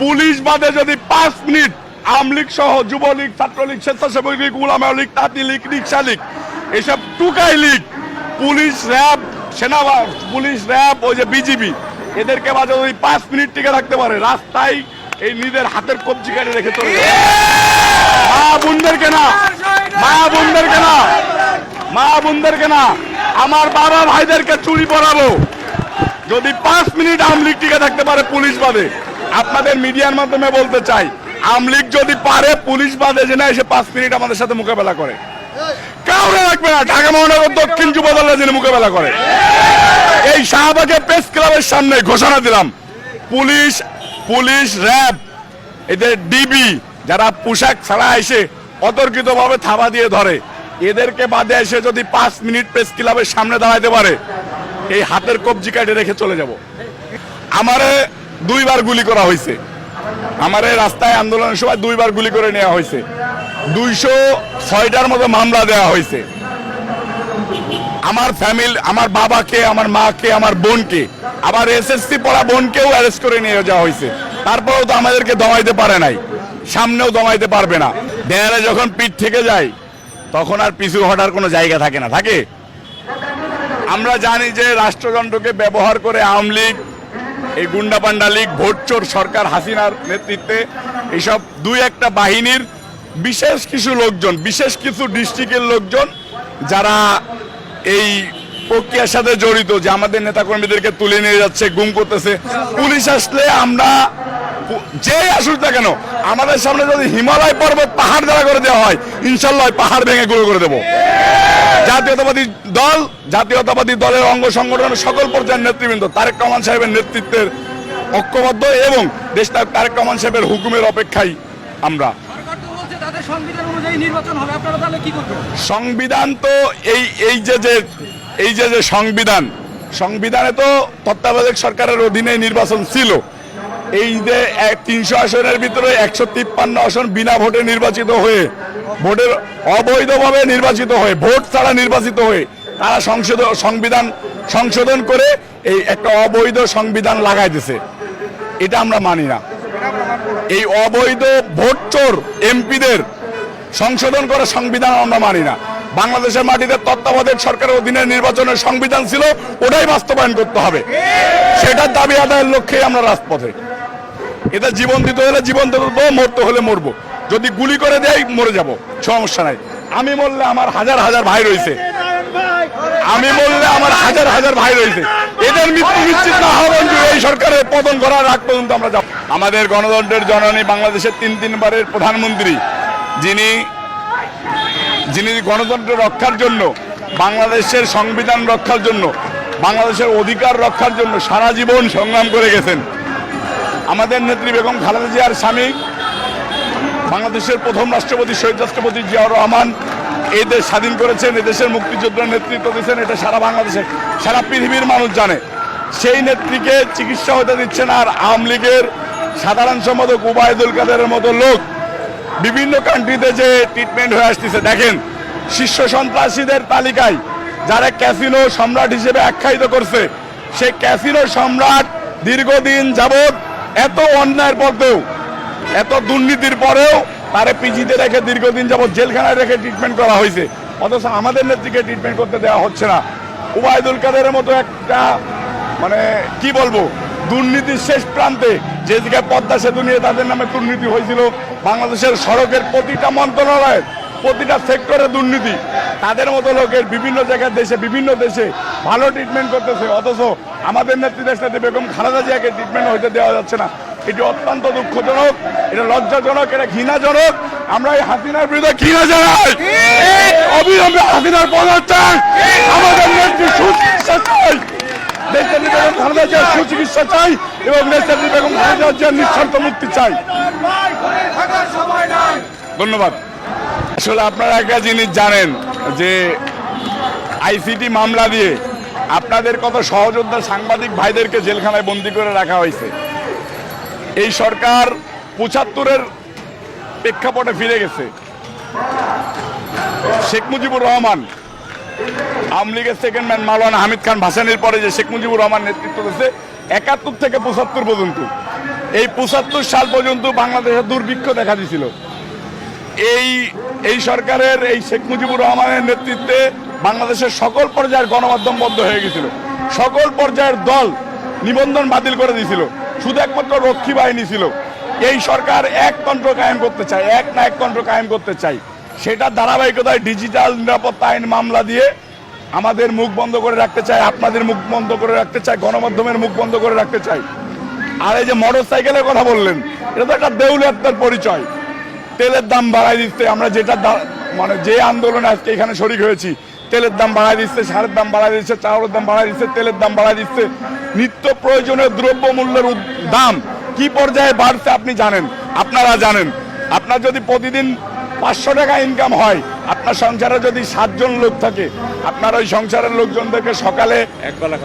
Police বাদে যদি পাঁচ মিনিট আওয়ামী লীগ সহ যুবলীগ, ছাত্রলীগ, স্বেচ্ছাসেবক লীগ, উলামা লীগ, তাঁতি লীগ, রিক্সা লীগ, এসব টুকাই লীগ, পুলিশ র্যাব সেনা পুলিশ র্যাব, ওই যে বিজিবি, এদেরকে বাজে যদি পাঁচ মিনিট টিকে থাকতে পারে, রাস্তায় এই নিজের হাতের কবজি কাটে রেখে চলে মা বোনদেরকে না মা বোনদেরকে না মা বোনদেরকে না আমার বাবা ভাইদেরকে চুরি পরাবো। যদি পাঁচ মিনিট আমলিগ টিকে থাকতে পারে পুলিশ বাদে আপনাদের মিডিয়ার মাধ্যমে বলতে চাই, আমলিগ যদি পারে, পুলিশ বাদে যে না এসে পাঁচ মিনিট আমাদের সাথে মোকাবেলা করে। কাউরে রাখবে না, ঢাকা মহানগর দক্ষিণ যুব দলের যিনি মোকাবেলা করে। এই শাহবাগের প্রেস ক্লাবের সামনে ঘোষণা দিলাম, পুলিশ পুলিশ র্যাব, এদের ডিবি যারা পোশাক ছাড়া এসে অতর্কিত ভাবে থাবা দিয়ে ধরে, এদেরকে বাদে এসে যদি পাঁচ মিনিট প্রেস ক্লাবের সামনে দাঁড়াইতে পারে, এই হাতের কবজি কাটে রেখে চলে যাব। আমারে দুইবার গুলি করা হয়েছে। আমারে রাস্তায় আন্দোলনের সময় দুইবার গুলি করে নেওয়া হয়েছে। দুইশো ছয়টার মতো মামলা দেওয়া হয়েছে। আমার ফ্যামিলি আমার বাবাকে, আমার মাকে, আমার বোনকে, আবার এসএসসি পড়া বোনকেও অ্যারেস্ট করে নিয়ে যাওয়া হয়েছে। তারপরেও তো আমাদেরকে দমাইতে পারে নাই। সামনেও দমাইতে পারবে না। দেয়ালে যখন পিঠ থেকে যায়, তখন আর পিছু হটার কোনো জায়গা থাকে না। থাকে? আমরা জানি যে রাষ্ট্রযন্ত্রকে ব্যবহার করে আওয়ামী লীগ এই গুন্ডা পান্ডা লীগ ভোটচোর সরকার, হাসিনার নেতৃত্বে এইসব দুই একটা বাহিনীর বিশেষ কিছু লোকজন, বিশেষ কিছু ডিস্ট্রিক্টের লোকজন যারা এই প্রক্রিয়ার সাথে জড়িত যে আমাদের নেতাকর্মীদেরকে তুলে নিয়ে যাচ্ছে, গুম করতেছে। পুলিশ আসলে আমরা পু- যে আসুক না কেন, আমাদের সামনে যদি হিমালয় পর্বত পাহাড় দ্বারা করে দেওয়া হয়, ইনশাল্লাহ পাহাড় ভেঙে গুঁড়ো করে দেবো। জাতীয়তাবাদী দল, জাতীয়তাবাদী দলের অঙ্গ সংগঠনের সকল পর্যায়ের নেতৃবৃন্দ, তারেক রহমান সাহেবের নেতৃত্বের ঐক্যবদ্ধ এবং দেশনায়ক তারেক রহমান সাহেবের হুকুমের অপেক্ষায় আমরা। সংবিধান তো এই এই যে যে এই যে যে সংবিধান, সংবিধানে তো তত্ত্বাবধায়ক সরকারের অধীনে নির্বাচন ছিল। এই যে তিনশো আসনের ভিতরে একশো তিপ্পান্ন আসন বিনা ভোটে নির্বাচিত হয়ে, ভোটের অবৈধভাবে নির্বাচিত হয়ে, ভোট ছাড়া নির্বাচিত হয়ে তারা সংসদ সংবিধান সংশোধন করে এই একটা অবৈধ সংবিধান লাগাই দিছে এটা আমরা মানি না। এই অবৈধ ভোট চোর এমপিদের সংশোধন করা সংবিধান আমরা মানি না। বাংলাদেশের মাটিতে তত্ত্বাবধায়ক সরকারের অধীনে নির্বাচনের সংবিধান ছিল, ওটাই বাস্তবায়ন করতে হবে। সেটার দাবি আদায়ের লক্ষ্যে আমরা রাজপথে। এটা জীবন দিতে হলে জীবন দেবো মরতে হলে মরবো। যদি গুলি করে দেয়, মরে যাব। সমস্যা নাই। আমি মরলে আমার হাজার হাজার ভাই রয়েছে। আমি বললে আমার হাজার হাজার ভাই রয়েছে। এদের মৃত্যু নিশ্চিত না পর্যন্ত এই সরকারের পতন করার আগ পর্যন্ত আমরা যাব। আমাদের গণতন্ত্রের জননী, বাংলাদেশের তিন তিনবারের প্রধানমন্ত্রী, যিনি যিনি গণতন্ত্র রক্ষার জন্য, বাংলাদেশের সংবিধান রক্ষার জন্য, বাংলাদেশের অধিকার রক্ষার জন্য সারা জীবন সংগ্রাম করে গেছেন। আমাদের নেত্রী বেগম খালেদা জিয়ার স্বামী, বাংলাদেশের প্রথম রাষ্ট্রপতি শহীদ রাষ্ট্রপতি জিয়াউর রহমান এই দেশ স্বাধীন করেছেন এদেশের মুক্তিযোদ্ধার নেতৃত্ব দিয়েছেন, এটা সারা বাংলাদেশে, সারা পৃথিবীর মানুষ জানে। সেই নেত্রীকে চিকিৎসা হতে দিচ্ছেন আর আওয়ামী লীগের সাধারণ সম্পাদক উবায়দুল কাদেরের মতো লোক। বিভিন্ন কান্ট্রিতে যে ট্রিটমেন্ট হয়ে আসতেছে, দেখেন, শীর্ষ সন্ত্রাসীদের তালিকায় যারা ক্যাসিনো সম্রাট হিসেবে আখ্যায়িত করছে, সেই ক্যাসিনো সম্রাট দীর্ঘদিন যাবৎ এত অন্যায়ের পরেও এত দুর্নীতির পরেও তারে পিজিতে রেখে দীর্ঘদিন যাবৎ জেলখানায় রেখে ট্রিটমেন্ট করা হয়েছে। অথচ আমাদের নেত্রীকে ট্রিটমেন্ট করতে দেওয়া হচ্ছে না। উবায়দুল কাদেরের মতো একটা মানে কি বলব, দুর্নীতির শেষ প্রান্তে যেদিকে পদ্মা সেতু নিয়ে তাদের নামে দুর্নীতি হয়েছিল, বাংলাদেশের সড়কের প্রতিটা মন্ত্রণালয়ের প্রতিটা সেক্টরে দুর্নীতি। তাদের মতো লোকের বিভিন্ন জায়গার দেশে, বিভিন্ন দেশে ভালো ট্রিটমেন্ট করতেছে। অথচ আমাদের নেত্রী বেগম খালেদা জিয়াকে ট্রিটমেন্ট হইতে দেওয়া যাচ্ছে না। এটি অত্যন্ত দুঃখজনক, এটা লজ্জাজনক, এটা ঘৃণাজনক। আমরা এই হাসিনার বিরুদ্ধে ঘৃণা জানাই। অবিলম্বে হাসিনার চাই আমাদের নেত্রী সুচিকিৎসা চাই। নেত্রী বেগম খালেদা জিয়ার সুচিকিৎসা চাই এবং নেত্রী বেগম খালেদা জিয়ার নিঃশর্ত মুক্তি চাই। ধন্যবাদ। আসলে আপনারা একটা জিনিস জানেন যে আইসিটি মামলা দিয়ে আপনাদের কত সহযোদ্ধা সাংবাদিক ভাইদেরকে জেলখানায় বন্দি করে রাখা হয়েছে। এই সরকার পঁচাত্তরের প্রেক্ষাপটে ফিরে গেছে। শেখ মুজিবুর রহমান, আওয়ামী লীগের সেকেন্ড ম্যান মাওলানা হামিদ খান ভাসানির পরে যে শেখ মুজিবুর রহমান নেতৃত্ব দিয়েছে, একাত্তর থেকে পঁচাত্তর পর্যন্ত। এই পঁচাত্তর সাল পর্যন্ত বাংলাদেশে দুর্ভিক্ষ দেখা দিছিল এই এই সরকারের, এই শেখ মুজিবুর রহমানের নেতৃত্বে বাংলাদেশের সকল পর্যায়ের গণমাধ্যম বন্ধ হয়ে গেছিল। সকল পর্যায়ের দল নিবন্ধন বাতিল করে দিয়েছিল। শুধু একমাত্র রক্ষী বাহিনী ছিল। এই সরকার এক একতন্ত্র কায়েম করতে চায়, এক না এক একতন্ত্র কায়েম করতে চাই সেটা ধারাবাহিকতায় ডিজিটাল নিরাপত্তা আইন মামলা দিয়ে আমাদের মুখ বন্ধ করে রাখতে চায়, আপনাদের মুখ বন্ধ করে রাখতে চায়, গণমাধ্যমের মুখ বন্ধ করে রাখতে চায়। আর এই যে মোটর সাইকেলের কথা বললেন, এটা তো একটা দেউলিয়াত্মার পরিচয়। তেলের দাম বাড়াই দিচ্ছে আমরা যেটা মানে যে আন্দোলনে আজকে এখানে শরিক হয়েছি তেলের দাম বাড়াই দিচ্ছে সারের দাম বাড়াই দিচ্ছে চাউলের দাম বাড়াই দিচ্ছে তেলের দাম বাড়াই দিচ্ছে। নিত্য প্রয়োজনীয় দ্রব্য মূল্যের দাম কি পর্যায়ে বাড়ছে আপনি জানেন? আপনারা জানেন। আপনার যদি প্রতিদিন পাঁচশো টাকা ইনকাম হয় আপনার সংসারে যদি সাতজন লোক থাকে আপনার ওই সংসারের লোকজনদেরকে সকালে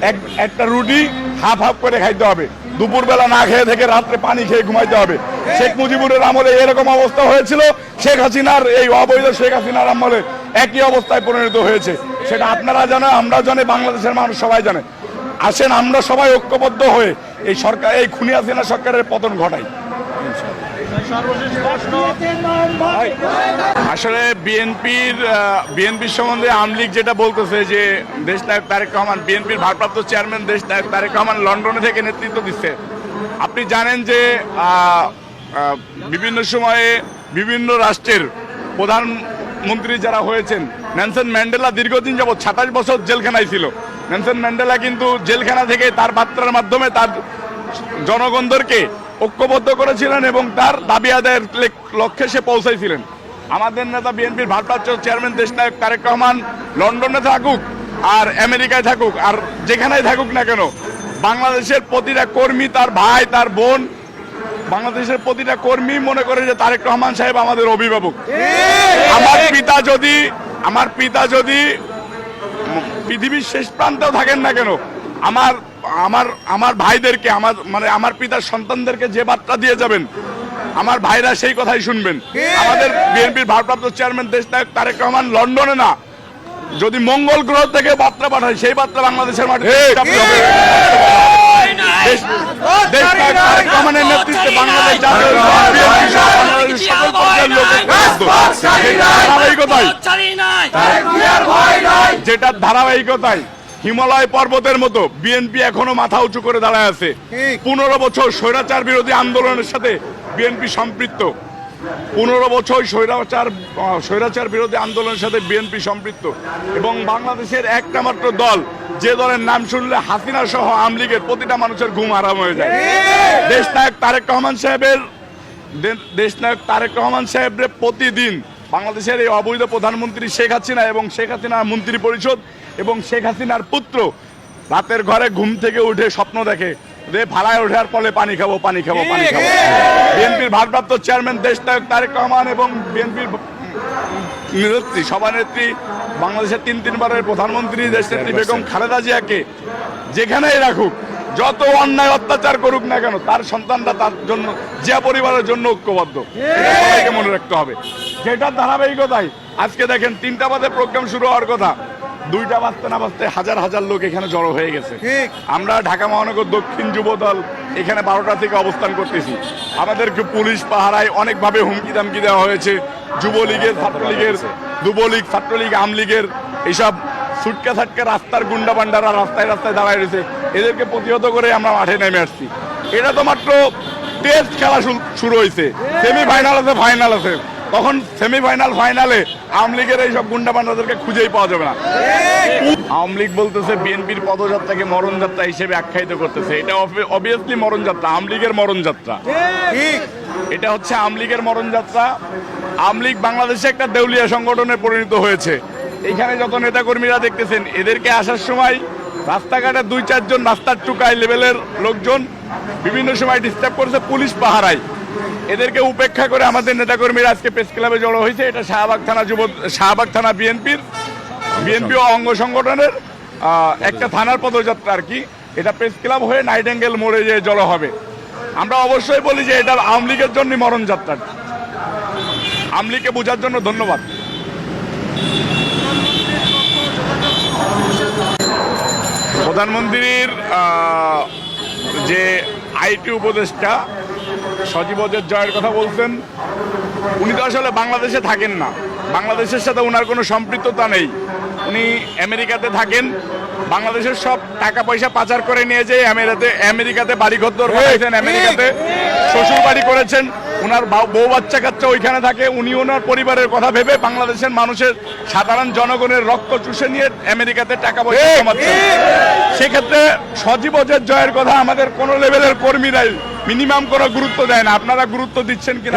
এক- একটা রুটি হাফ হাফ করে খাইতে হবে। দুপুরবেলা না খেয়ে থেকে রাত্রে পানি খেয়ে ঘুমাইতে হবে। শেখ মুজিবুরের আমলে এরকম অবস্থা হয়েছিল, শেখ হাসিনার এই অবৈধ শেখ হাসিনার আমলে একই অবস্থায় পরিণত হয়েছে। সেটা আপনারা জানে আমরা জানে, বাংলাদেশের মানুষ সবাই জানে। আসেন, আমরা সবাই ঐক্যবদ্ধ হয়ে এই সরকার, এই খুনি হাসিনা সরকারের পতন ঘটাই। আসলে বিএনপির বিএনপির সম্বন্ধে আমলিগ যেটা বলতেছে যে দেশ নায়ক তারেক রহমান, বিএনপির ভারপ্রাপ্ত চেয়ারম্যান দেশ নায়ক তারেক রহমান লন্ডনে থেকে নেতৃত্ব দিচ্ছে। আপনি জানেন যে বিভিন্ন সময়ে বিভিন্ন রাষ্ট্রের প্রধানমন্ত্রী যারা হয়েছেন, নেলসন ম্যান্ডেলা দীর্ঘদিন যাবৎ সাতাশ বছর জেলখানায় ছিল। নেলসন ম্যান্ডেলা কিন্তু জেলখানা থেকে তার বার্তার মাধ্যমে তার জনগণদেরকে ঐক্যবদ্ধ করেছিলেন এবং তার দাবি আদায়ের লক্ষ্যে সে পৌঁছাইছিলেন। আমাদের নেতা বিএনপির ভারপ্রাপ্ত চেয়ারম্যান, দেশনায়ক তারেক রহমান লন্ডনে থাকুক আর আমেরিকায় থাকুক, আর যেখানেই থাকুক না কেন, বাংলাদেশের প্রতিটা কর্মী তার ভাই, তার বোন, বাংলাদেশের প্রতিটা কর্মী মনে করে যে তারেক রহমান সাহেব আমাদের অভিভাবক। আমার পিতা যদি, আমার পিতা যদি পৃথিবীর শেষ প্রান্তেও থাকেন না কেন আমার আমার আমার ভাইদেরকে আমার মানে আমার পিতার সন্তানদেরকে যে বার্তা দিয়ে যাবেন আমার ভাইরা সেই কথাই শুনবেন। আমাদের বিএনপির ভারপ্রাপ্ত চেয়ারম্যান দেশ নায়ক তারেক রহমান লন্ডনে না যদি মঙ্গল গ্রহ থেকে বার্তা পাঠায় সেই বার্তা বাংলাদেশের মাঠে রহমানের নেতৃত্বে বাংলাদেশ সকল পর্যায়ের ধারাবাহিকতায় যেটার ধারাবাহিকতায়। হিমালয় পর্বতের মতো বিএনপি এখনও মাথা উঁচু করে দাঁড়ায় আছে। পনেরো বছর স্বৈরাচার বিরোধী আন্দোলনের সাথে বিএনপি সম্পৃক্ত। পনেরো বছর স্বৈরাচার স্বৈরাচার বিরোধী আন্দোলনের সাথে বিএনপি সম্পৃক্ত। এবং বাংলাদেশের একটা মাত্র দল যে দলের নাম শুনলে হাসিনা সহ আমলিগের প্রতিটা মানুষের ঘুম আরাম হয়ে যায়। দেশ নায়ক তারেক রহমান সাহেবের দেশ নায়ক তারেক রহমান সাহেবের প্রতিদিন বাংলাদেশের এই অবৈধ প্রধানমন্ত্রী শেখ হাসিনা এবং শেখ হাসিনা মন্ত্রী পরিষদ এবং শেখ হাসিনার পুত্র রাতের ঘরে ঘুম থেকে উঠে স্বপ্ন দেখে যে ভাড়ায় ওঠার ফলে পানি খাব পানি খাব পানি খাব। বিএনপির ভারপ্রাপ্ত চেয়ারম্যান দেশনায়ক তারেক রহমান এবং বিএনপির নেত্রী সভানেত্রী বাংলাদেশের তিন তিনবারের প্রধানমন্ত্রী দেশনেত্রী বেগম খালেদা জিয়াকে যেখানেই রাখুক যত অন্যায় অত্যাচার করুক না কেন তার সন্তানরা তার জন্য জিয়া পরিবারের জন্য ঐক্যবদ্ধ। সবাইকে মনে রাখতে হবে। যেটার ধারাবাহিকতায় আজকে দেখেন তিনটা বাদে প্রোগ্রাম শুরু হওয়ার কথা। দুইটা বাজতে না বাজতে হাজার হাজার লোক এখানে জড়ো হয়ে গেছে। আমরা ঢাকা মহানগর দক্ষিণ যুব দল এখানে বারোটা থেকে অবস্থান করতেছি। আমাদেরকে পুলিশ পাহারায় অনেকভাবে হুমকি দামকি দেওয়া হয়েছে। যুবলীগের ছাত্রলীগের যুবলীগ ছাত্রলীগ আমলীগের এইসব ছুটকা ছাটকা রাস্তার গুন্ডা পান্ডারা রাস্তায় রাস্তায় দাঁড়ায় রয়েছে। এদেরকে প্রতিহত করে আমরা মাঠে নেমে আসছি। এটা তো মাত্র টেস্ট খেলা শুরু- শুরু হয়েছে। সেমি ফাইনাল আছে ফাইনাল আছে। তখন সেমিফাইনাল ফাইনালে আওয়ামী লীগের এইসব গুন্ডা পান্ডাদেরকে খুঁজেই পাওয়া যাবে না। আওয়ামী লীগ বলতেছে বিএনপির পদযাত্রাকে মরণযাত্রা হিসেবে আখ্যায়িত করতেছে। এটা অবভিয়াসলি মরণযাত্রা, আওয়ামী লীগের মরণযাত্রা। এটা হচ্ছে আওয়ামী লীগের মরণযাত্রা। আওয়ামী লীগ বাংলাদেশে একটা দেউলিয়া সংগঠনে পরিণত হয়েছে। এখানে যত নেতাকর্মীরা দেখতেছেন, এদেরকে আসার সময় রাস্তাঘাটে দুই চারজন রাস্তার চুকায় লেভেলের লোকজন বিভিন্ন সময় ডিস্টার্ব করেছে পুলিশ পাহারায়। এদেরকে উপেক্ষা করে আমাদের নেতাকর্মীরা আজকে প্রেস ক্লাবে জড়ো হয়েছে। এটা শাহবাগ থানা যুব, শাহবাগ থানা বিএনপির, বিএনপি অঙ্গ সংগঠনের একটা থানার পদযাত্রা আর কি। এটা প্রেস ক্লাব হয়ে নাইট অ্যাঙ্গেল মোড়ে যে জড়ো হবে। আমরা অবশ্যই বলি যে এটা আওয়ামী লীগের জন্য মরণ যাত্রা আওয়ামী লীগকে বোঝার জন্য ধন্যবাদ। প্রধানমন্ত্রীর যে আইটি উপদেষ্টা সজীব অজের জয়ের কথা বলছেন। উনি তো আসলে বাংলাদেশে থাকেন না। বাংলাদেশের সাথে ওনার কোনো সম্পৃক্ততা নেই। উনি আমেরিকাতে থাকেন। বাংলাদেশের সব টাকা পয়সা পাচার করে নিয়ে যেয়ে আমেরিকাতে আমেরিকাতে বাড়ি ঘর বানাইছেন আমেরিকাতে শ্বশুর বাড়ি করেছেন। ওনার বউ বাচ্চা কাচ্চা ওইখানে থাকে উনি ওনার পরিবারের কথা ভেবে বাংলাদেশের মানুষের সাধারণ জনগণের রক্ত চুষে নিয়ে আমেরিকাতে টাকা পয়সা জমাচ্ছেন সেক্ষেত্রে সজীব অজয় জয়ের কথা আমাদের কোন লেভেলের কর্মীরাই মিনিমাম কোনো গুরুত্ব দেয় না। আপনারা গুরুত্ব দিচ্ছেন কিনা?